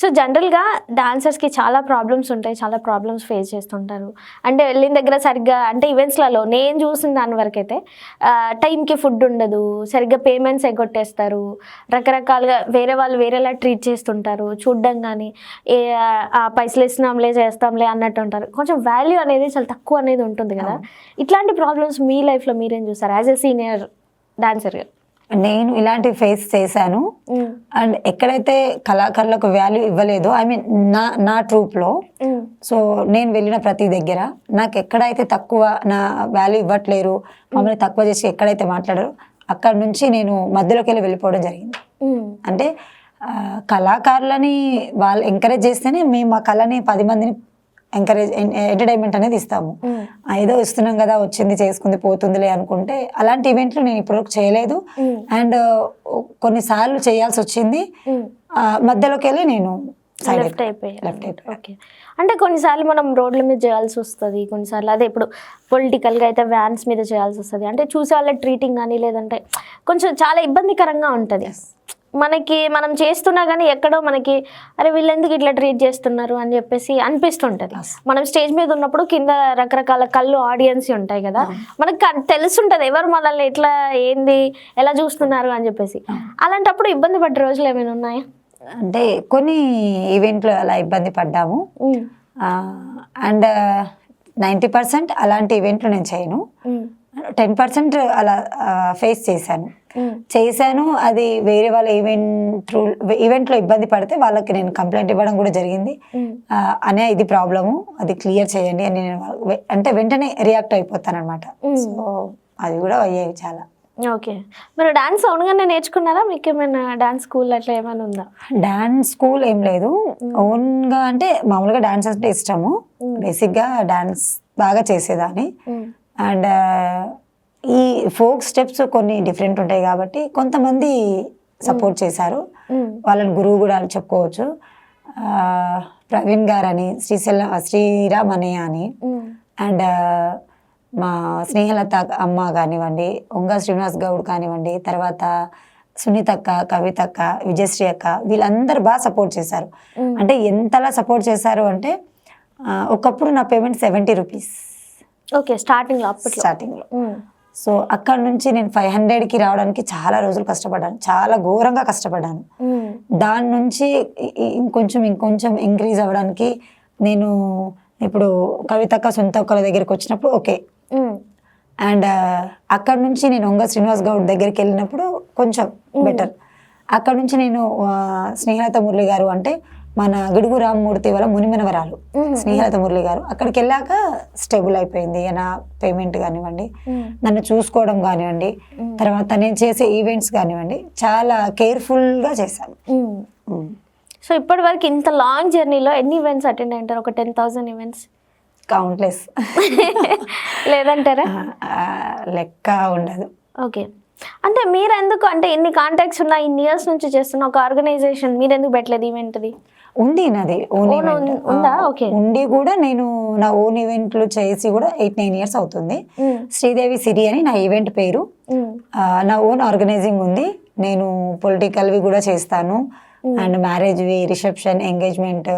So జనరల్గా డాన్సర్స్కి చాలా problems ఉంటాయి చాలా ప్రాబ్లమ్స్ ఫేస్ చేస్తుంటారు. అంటే వెళ్ళిన దగ్గర సరిగ్గా అంటే ఈవెంట్స్లలో నేను చూసిన దాని వరకు అయితే టైంకి ఫుడ్ ఉండదు సరిగ్గా పేమెంట్స్ ఎగ్గొట్టేస్తారు రకరకాలుగా వేరే వాళ్ళు వేరేలా ట్రీట్ చేస్తుంటారు చూడ్డం కానీ ఏ ఆ పైసలు ఇస్తున్నాంలే చేస్తాంలే అన్నట్టు ఉంటారు. కొంచెం వాల్యూ అనేది చాలా తక్కువ అనేది ఉంటుంది కదా. ఇట్లాంటి ప్రాబ్లమ్స్ మీ లైఫ్లో మీరేం చూస్తారు యాజ్ ఎ సీనియర్ డాన్సర్గా? నేను ఇలాంటి ఫేస్ చేశాను. అండ్ ఎక్కడైతే కళాకారులకు వాల్యూ ఇవ్వలేదో ఐ మీన్ నా నా ట్రూప్లో. సో నేను వెళ్ళిన ప్రతి దగ్గర నాకు ఎక్కడైతే తక్కువ నా వాల్యూ ఇవ్వట్లేరు మమ్మల్ని తక్కువ చేసి ఎక్కడైతే మాట్లాడారో అక్కడ నుంచి నేను మధ్యలోకి వెళ్ళి వెళ్ళిపోవడం జరిగింది. అంటే కళాకారులని వాళ్ళు ఎంకరేజ్ చేస్తేనే మేము మా కళని పది మందిని ఎంకరేజ్ ఎంటర్టైన్మెంట్ అనేది ఇస్తాము. ఆ, ఏదో ఇస్తున్నాం కదా వచ్చింది చేసుకుంది పోతుందిలే అనుకుంటే అలాంటి ఈవెంట్లు నేను ఇప్పటివరకు చేయలేదు. అండ్ కొన్నిసార్లు చేయాల్సి వచ్చింది. ఆ, మధ్యలోకి వెళ్ళి నేను లెఫ్ట్ అయిపోయాయి ఓకే అంటే కొన్నిసార్లు మనం రోడ్ల మీద చేయాల్సి వస్తుంది. కొన్నిసార్లు అదే ఇప్పుడు పొలిటికల్గా అయితే వ్యాన్స్ మీద చేయాల్సి వస్తుంది. అంటే చూసే వాళ్ళ ట్రీటింగ్ కానీ లేదంటే కొంచెం చాలా ఇబ్బందికరంగా ఉంటుంది. మనకి మనం చేస్తున్నా కానీ ఎక్కడో మనకి అరే వీళ్ళు ఎందుకు ఇట్లా ట్రీట్ చేస్తున్నారు? అని చెప్పేసి అనిపిస్తుంటది. మనం స్టేజ్ మీద ఉన్నప్పుడు కింద రకరకాల కళ్ళు ఆడియన్స్ ఉంటాయి కదా మనకి తెలుసుంటది ఎవరు మనల్ని ఎట్లా ఏంది ఎలా చూస్తున్నారు అని చెప్పేసి. అలాంటప్పుడు ఇబ్బంది పడ్డ రోజులు ఏమైనా ఉన్నాయా? అంటే కొన్ని ఈవెంట్లు అలా ఇబ్బంది పడ్డాము. అండ్ నైంటీ పర్సెంట్ అలాంటి ఈవెంట్లు నేను చేయను. టెన్ పర్సెంట్ అలా ఫేస్ చేశాను. చేశాను. అది వేరే వాళ్ళ ఈవెంట్ ఈవెంట్లో ఇబ్బంది పడితే వాళ్ళకి నేను కంప్లైంట్ ఇవ్వడం కూడా జరిగింది. అనే ఇది ప్రాబ్లము. అది క్లియర్ చేయండి అని నేను అంటే వెంటనే రియాక్ట్ అయిపోతాను అనమాట సో అది కూడా అయ్యాయి చాలా. ఓకే. మీరు డాన్స్ ఓన్గానే నేర్చుకున్నారా? మీకు ఏమైనా డాన్స్ స్కూల్ అట్లా ఏమైనా ఉందా? డాన్స్ స్కూల్ ఏం లేదు. ఓన్గా అంటే మామూలుగా డాన్స్ అంటే ఇష్టము. బేసిక్గా డాన్స్ బాగా చేసేదాన్ని. అండ్ ఫోక్ స్టెప్స్ కొన్ని డిఫరెంట్ ఉంటాయి కాబట్టి కొంతమంది సపోర్ట్ చేశారు. వాళ్ళని గురువు కూడా అని చెప్పుకోవచ్చు ప్రవీణ్ గారు అని శ్రీశైలం శ్రీరామ్ అనయ్య అని. అండ్ మా స్నేహలత అమ్మ కానివ్వండి ఒంగ శ్రీనివాస్ గౌడ్ కానివ్వండి తర్వాత సునీతక్క కవితక్క విజయశ్రీ అక్క వీళ్ళందరూ బాగా సపోర్ట్ చేశారు. అంటే ఎంతలా సపోర్ట్ చేశారు అంటే ఒకప్పుడు నా పేమెంట్ సెవెంటీ రూపీస్ ఓకే స్టార్టింగ్లో అప్పట్లో. స్టార్టింగ్లో ఉమ్, సో అక్కడ నుంచి నేను ఫైవ్ హండ్రెడ్కి రావడానికి చాలా రోజులు కష్టపడ్డాను. చాలా ఘోరంగా కష్టపడ్డాను. దాని నుంచి ఇంకొంచెం ఇంకొంచెం ఇంక్రీజ్ అవ్వడానికి నేను ఇప్పుడు కవితక్క సొంత ఒక్కల దగ్గరికి వచ్చినప్పుడు ఓకే. అండ్ అక్కడ నుంచి నేను ఒంగ శ్రీనివాస్ గౌడ్ దగ్గరికి వెళ్ళినప్పుడు కొంచెం బెటర్. అక్కడ నుంచి నేను స్నేహలత మురళి గారు అంటే మన గిడుగు రామ్మూర్తి వాళ్ళ మునిమనవరాలు స్నేహలత మురళి గారు. అక్కడికి వెళ్ళాక స్టేబుల్ అయిపోయింది. నా పేమెంట్ కానివ్వండి నన్ను చూసుకోవడం కానివ్వండి తర్వాత నేను చేసే ఈవెంట్స్ కానివ్వండి చాలా కేర్ఫుల్గా చేశాను. సో ఇప్పటి వరకు ఇంత లాంగ్ జర్నీలో ఎన్ని ఈవెంట్స్ అటెండ్ అయింటారు ఒక టెన్ థౌసండ్ ఈవెంట్స్? కౌంట్లెస్. లేదంటారా? లెక్క ఉండదు. ఓకే. అంటే మీరు ఎందుకు అంటే ఎన్ని కాంటాక్ట్స్ ఉన్నా ఇన్ని ఇయర్స్ నుంచి చేస్తున్న ఒక ఆర్గనైజేషన్ మీరు ఎందుకు పెట్టలేదు ఈవెంట్ది? ఉంది నాది ఓన్ ఉందా? Okay. ఉండి కూడా నేను నా ఓన్ ఈవెంట్లు చేసి కూడా ఎయిట్ నైన్ ఇయర్స్ అవుతుంది. శ్రీదేవి సిరి అని నా ఈవెంట్ పేరు. నా ఓన్ ఆర్గనైజింగ్ ఉంది. నేను పొలిటికల్వి కూడా చేస్తాను. అండ్ మ్యారేజ్వి రిసెప్షన్ ఎంగేజ్మెంట్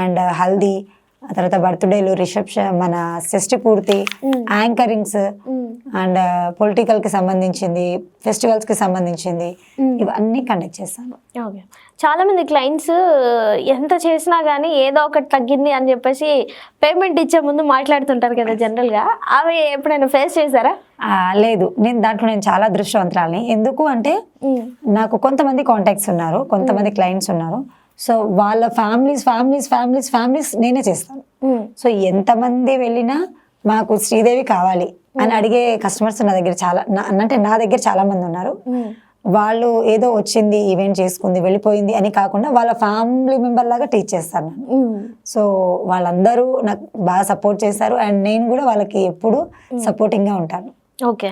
అండ్ హల్దీ ఆ తర్వాత బర్త్డేలు రిసెప్షన్ మన షష్టి పూర్తి యాంకరింగ్స్ అండ్ పొలిటికల్కి సంబంధించింది ఫెస్టివల్స్కి సంబంధించింది ఇవన్నీ కండక్ట్ చేస్తాను. ఓకే. చాలా మంది క్లయింట్స్ ఎంత చేసినా కానీ ఏదో ఒకటి తగ్గింది అని చెప్పేసి పేమెంట్ ఇచ్చే ముందు మాట్లాడుతుంటారు కదా జనరల్గా. అవి ఎప్పుడైనా ఫేస్ చేశారా? లేదు. నేను దాంట్లో నేను చాలా దృష్టవంతురాలని. ఎందుకు అంటే నాకు కొంతమంది కాంటాక్ట్స్ ఉన్నారు కొంతమంది క్లయింట్స్ ఉన్నారు. సో వాళ్ళ ఫ్యామిలీస్ ఫ్యామిలీస్ ఫ్యామిలీస్ ఫ్యామిలీస్ నేనే చేస్తాను. సో ఎంతమంది వెళ్ళినా మాకు శ్రీదేవి కావాలి అని అడిగే కస్టమర్స్ నా దగ్గర చాలా అంటే నా దగ్గర చాలా మంది ఉన్నారు. వాళ్ళు ఏదో వచ్చింది ఈవెంట్ చేసుకుంది వెళ్ళిపోయింది అని కాకుండా వాళ్ళ ఫ్యామిలీ మెంబర్ లాగా టీచ్ చేస్తాను నేను సో వాళ్ళందరూ నాకు బాగా సపోర్ట్ చేశారు అండ్ నేను కూడా వాళ్ళకి ఎప్పుడు సపోర్టింగ్గా ఉంటాను. ఓకే.